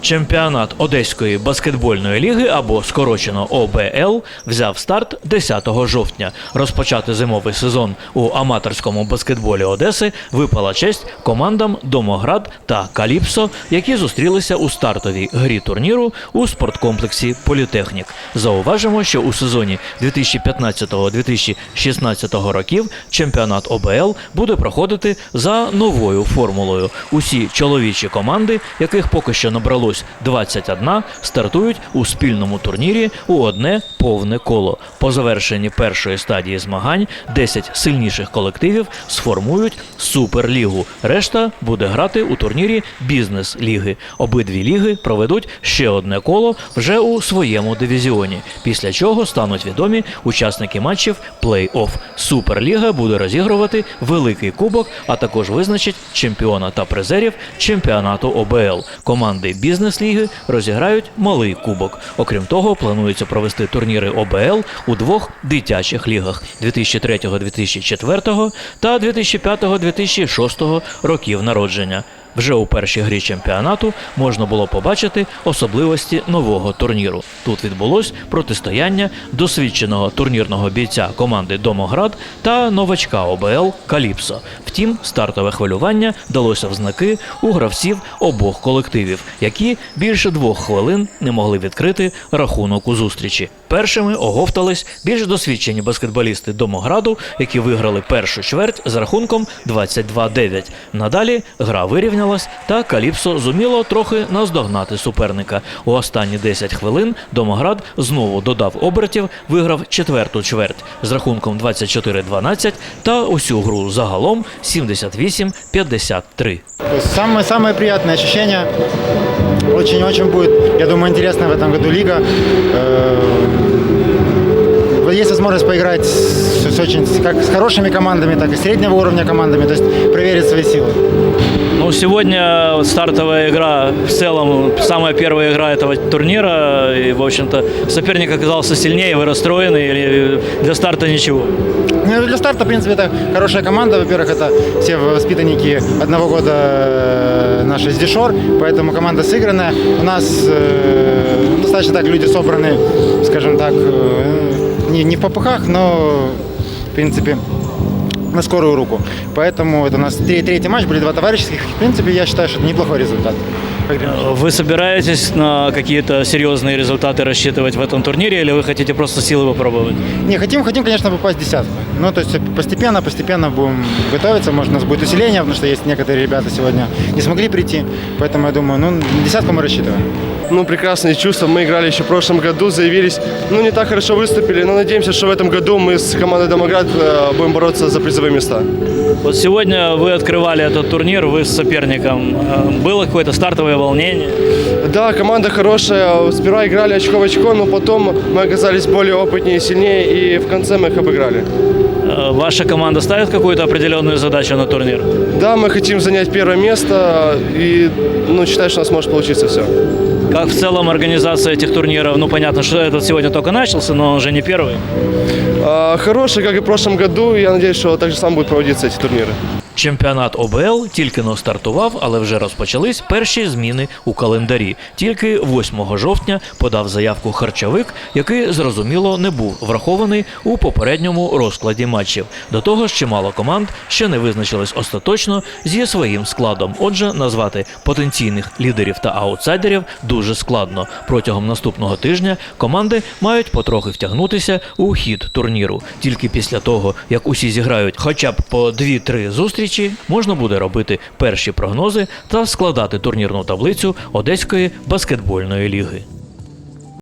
Чемпіонат Одеської баскетбольної ліги або скорочено ОБЛ взяв старт 10 жовтня. Розпочати зимовий сезон у аматорському баскетболі Одеси випала честь командам Домоград та Каліпсо, які зустрілися у стартовій грі турніру у спорткомплексі Політехнік. Зауважимо, що у сезоні 2015-2016 років чемпіонат ОБЛ буде проходити за новою формулою. Усі чоловічі команди, яких поки що набралось 21, стартують у спільному турнірі у одне повне коло. По завершенні першої стадії змагань 10 сильніших колективів сформують суперлігу. Решта буде грати у турнірі бізнес-ліги. Обидві ліги проведуть ще одне коло вже у своєму дивізіоні. Після чого стануть відомі учасники матчів плей-офф. Суперліга буде розігрувати великий кубок, а також визначить чемпіона та призерів чемпіонату ОБЛ. Команди бізнес-ліги розіграють малий кубок. Окрім того, планується провести турніри ОБЛ у двох дитячих лігах 2003-2004 та 2005-2006 років народження. Вже у першій грі чемпіонату можна було побачити особливості нового турніру. Тут відбулось протистояння досвідченого турнірного бійця команди Домоград та новачка ОБЛ Каліпсо. Втім, стартове хвилювання далося в знаки у гравців обох колективів, які більше двох хвилин не могли відкрити рахунок у зустрічі. Першими оговтались більш досвідчені баскетболісти Домограду, які виграли першу чверть з рахунком 22-9. Надалі гра вирівнялась, та Каліпсо зуміло трохи наздогнати суперника. У останні 10 хвилин Домоград знову додав обертів, виграв четверту чверть з рахунком 24-12 та усю гру загалом 78-53. Самое, самое приятное ощущение. Очень-очень будет, я думаю, интересная в этом году лига. Есть возможность поиграть с, с очень, как с хорошими командами, так и среднего уровня командами, то есть проверить свои силы. Ну, сегодня стартовая игра, в целом, самая первая игра этого турнира, и, в общем-то, соперник оказался сильнее, вы расстроены, или для старта ничего? Ну, для старта, в принципе, это хорошая команда. Во-первых, это все воспитанники одного года э, нашей Сдишор, поэтому команда сыгранная. У нас э, достаточно так люди собраны, скажем так, э, не, не в попыхах, но, в принципе, на скорую руку. Поэтому это у нас тре- третий матч, были два товарищеских. В принципе, я считаю, что это неплохой результат. Вы собираетесь на какие-то серьезные результаты рассчитывать в этом турнире, или вы хотите просто силы попробовать? Не, хотим, хотим, конечно, попасть в десятку. Ну, то есть постепенно, постепенно будем готовиться. Может, у нас будет усиление, потому что есть некоторые ребята сегодня не смогли прийти. Поэтому я думаю, ну, на десятку мы рассчитываем. Ну, прекрасные чувства. Мы играли еще в прошлом году, заявились. Ну, не так хорошо выступили, но надеемся, что в этом году мы с командой Домоград э, будем бороться за призовые места. Вот сегодня вы открывали этот турнир, вы с соперником. Э, Было какое-то стартовое волнение? Да, команда хорошая. Сперва играли очко в очко, но потом мы оказались более опытнее и сильнее, и в конце мы их обыграли. Э, Ваша команда ставит какую-то определенную задачу на турнир? Да, мы хотим занять первое место, и ну, считаю, что у нас может получиться все. Как в целом организация этих турниров? Ну, понятно, что этот сегодня только начался, но он же не первый. А, хороший, как и в прошлом году, я надеюсь, что так же сам будут проводиться эти турниры. Чемпіонат ОБЛ тільки но стартував, але вже розпочались перші зміни у календарі. Тільки 8 жовтня подав заявку харчовик, який зрозуміло не був врахований у попередньому розкладі матчів. До того ж, чимало команд ще не визначились остаточно зі своїм складом. Отже, назвати потенційних лідерів та аутсайдерів дуже складно. Протягом наступного тижня команди мають потрохи втягнутися у хід турніру. Тільки після того, як усі зіграють хоча б по 2-3 зустрічі, можна буде робити перші прогнози та складати турнірну таблицю Одеської баскетбольної ліги.